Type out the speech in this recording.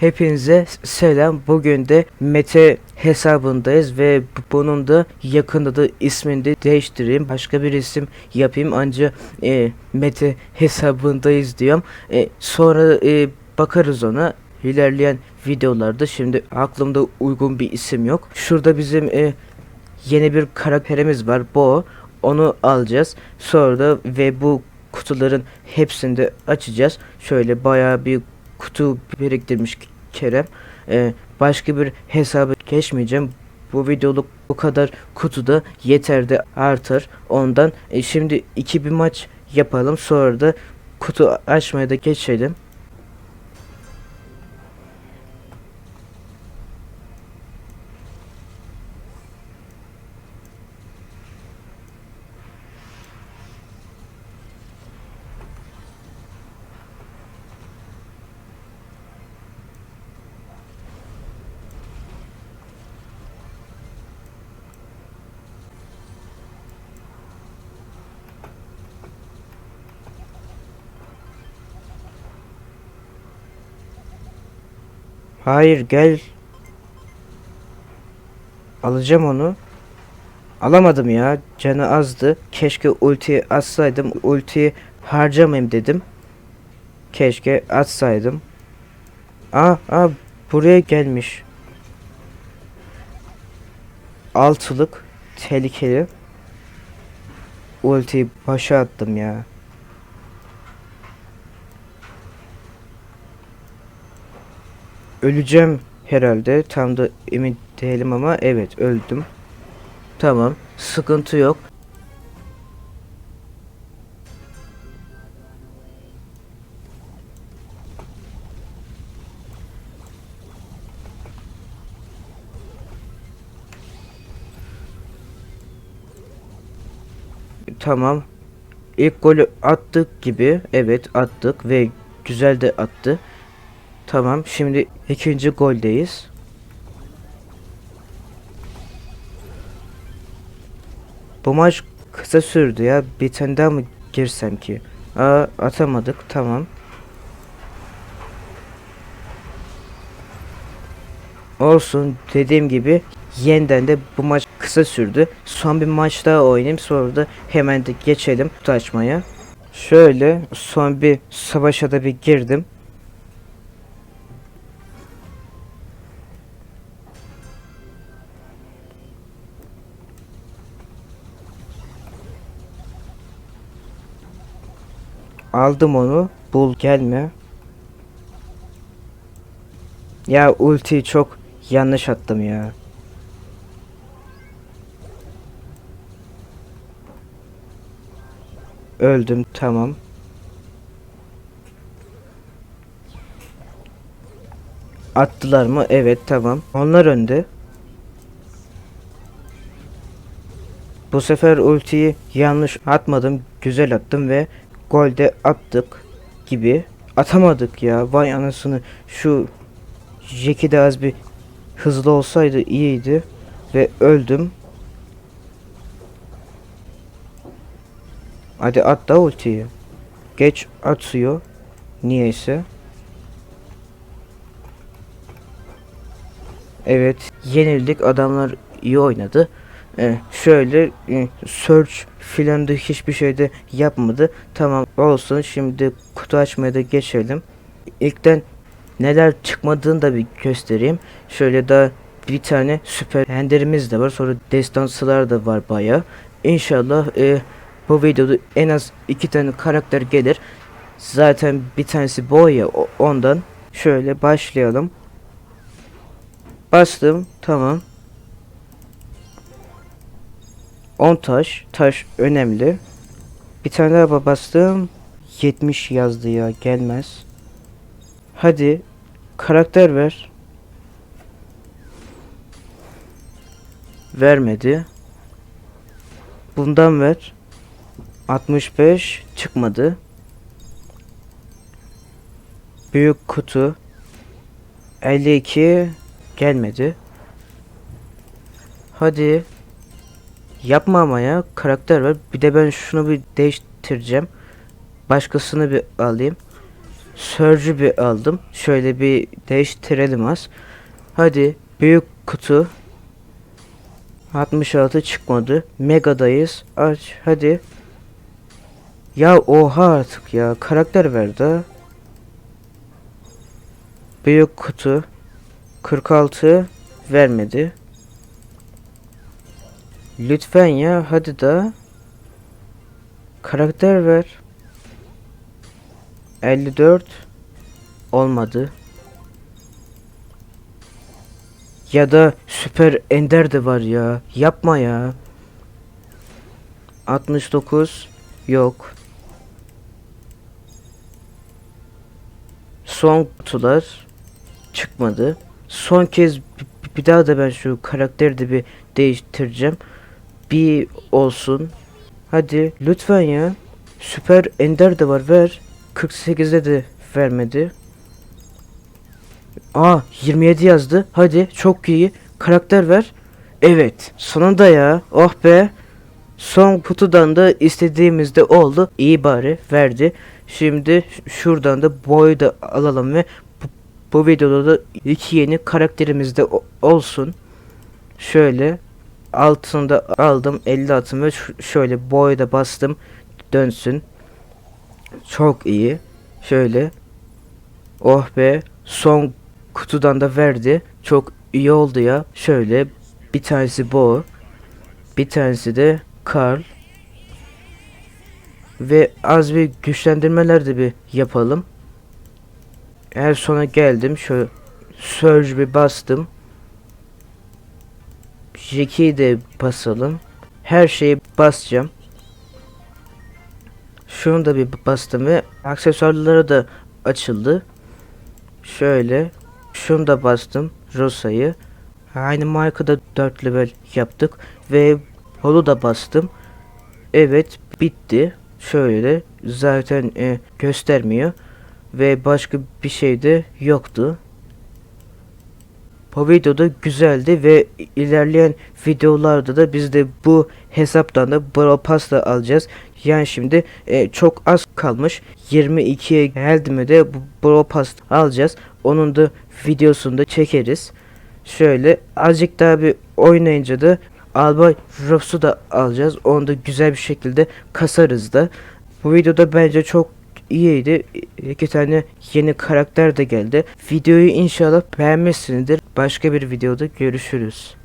Hepinize selam. Bugün de Mete hesabındayız ve bu- bunun da yakında da ismini de değiştireyim. Başka bir isim yapayım ancak e, Mete hesabındayız diyorum. E, sonra e, bakarız ona. İlerleyen videolarda şimdi aklımda uygun bir isim yok. Şurada bizim e, yeni bir karakterimiz var. Bo. Onu alacağız. Sonra da ve bu kutuların hepsini de açacağız. Şöyle bayağı bir kutu biriktirmiş Kerem. Ee, başka bir hesaba geçmeyeceğim. Bu videoluk bu kadar kutuda yeter de artar. Ondan e, şimdi iki bir maç yapalım. Sonra da kutu açmaya da geçelim. Hayır gel. Alacağım onu. Alamadım ya. Canı azdı. Keşke ultiyi atsaydım. Ultiyi harcamayayım dedim. Keşke atsaydım. Aa, aa buraya gelmiş. Altılık tehlikeli. Ultiyi başa attım ya. Öleceğim herhalde. Tam da emin değilim ama evet öldüm. Tamam. Sıkıntı yok. Tamam. İlk golü attık gibi. Evet attık ve güzel de attı. Tamam şimdi ikinci goldeyiz. Bu maç kısa sürdü ya. Bir tane daha mı girsem ki? Aa atamadık tamam. Olsun dediğim gibi yeniden de bu maç kısa sürdü. Son bir maç daha oynayayım sonra da hemen de geçelim kutu açmaya. Şöyle son bir savaşa da bir girdim. Aldım onu. Bul gelme. Ya ultiyi çok yanlış attım ya. Öldüm tamam. Attılar mı? Evet tamam. Onlar önde. Bu sefer ultiyi yanlış atmadım. Güzel attım ve golde attık gibi. Atamadık ya. Vay anasını. Şu Jeki de az bir hızlı olsaydı iyiydi. Ve öldüm. Hadi at da ultiyi. Geç atıyor. Niyeyse. Evet. Yenildik. Adamlar iyi oynadı. Ee, şöyle e, search filan da hiçbir şey de yapmadı. Tamam olsun. Şimdi kutu açmaya da geçelim. İlkten neler çıkmadığını da bir göstereyim. Şöyle da bir tane süper enderimiz de var. Sonra destansılar da var baya. İnşallah e, bu videoda en az iki tane karakter gelir. Zaten bir tanesi boya ondan. Şöyle başlayalım. Bastım. Tamam. 10 taş. Taş önemli. Bir tane daha bastım. 70 yazdı ya. Gelmez. Hadi. Karakter ver. Vermedi. Bundan ver. 65 çıkmadı. Büyük kutu 52 gelmedi. Hadi. Yapma ama ya. Karakter ver. Bir de ben şunu bir değiştireceğim. Başkasını bir alayım. Surge'ü bir aldım. Şöyle bir değiştirelim az. Hadi büyük kutu. 66 çıkmadı. Mega'dayız. Aç hadi. Ya oha artık ya. Karakter ver de. Büyük kutu. 46 vermedi. Lütfen ya hadi da. Karakter ver. 54 olmadı. Ya da süper ender de var ya. Yapma ya. 69 yok. Son kutular çıkmadı. Son kez bi- bir daha da ben şu karakteri de bir değiştireceğim. Bir olsun. Hadi lütfen ya. Süper ender de var ver. 48'de de vermedi. Aa 27 yazdı. Hadi çok iyi. Karakter ver. Evet. Sonunda ya. Oh be. Son kutudan da istediğimizde oldu. İyi bari verdi. Şimdi şuradan da boyu da alalım ve bu, bu videoda da iki yeni karakterimiz de olsun. Şöyle altını da aldım 50 atım ve şöyle boyu da bastım dönsün. Çok iyi. Şöyle. Oh be. Son kutudan da verdi. Çok iyi oldu ya. Şöyle bir tanesi bu. Bir tanesi de Carl. Ve az bir güçlendirmeler de bir yapalım. Eğer sona geldim. Şöyle Surge bir bastım. Jack'i de basalım. Her şeyi basacağım. Şunu da bir bastım ve aksesuarları da açıldı. Şöyle. Şunu da bastım. Rosa'yı. Aynı markada 4 level yaptık. Ve holu da bastım. Evet bitti. Şöyle zaten e, göstermiyor. Ve başka bir şey de yoktu. Bu videoda güzeldi ve ilerleyen videolarda da biz de bu hesaptan da Brawl Pass da alacağız. Yani şimdi e, çok az kalmış. 22'ye geldi mi de Brawl Pass alacağız. Onun da videosunu da çekeriz. Şöyle azıcık daha bir oynayınca da Albay Robs'u da alacağız. Onu da güzel bir şekilde kasarız da. Bu videoda bence çok iyiydi. İki tane yeni karakter de geldi. Videoyu inşallah beğenmişsinizdir. Başka bir videoda görüşürüz.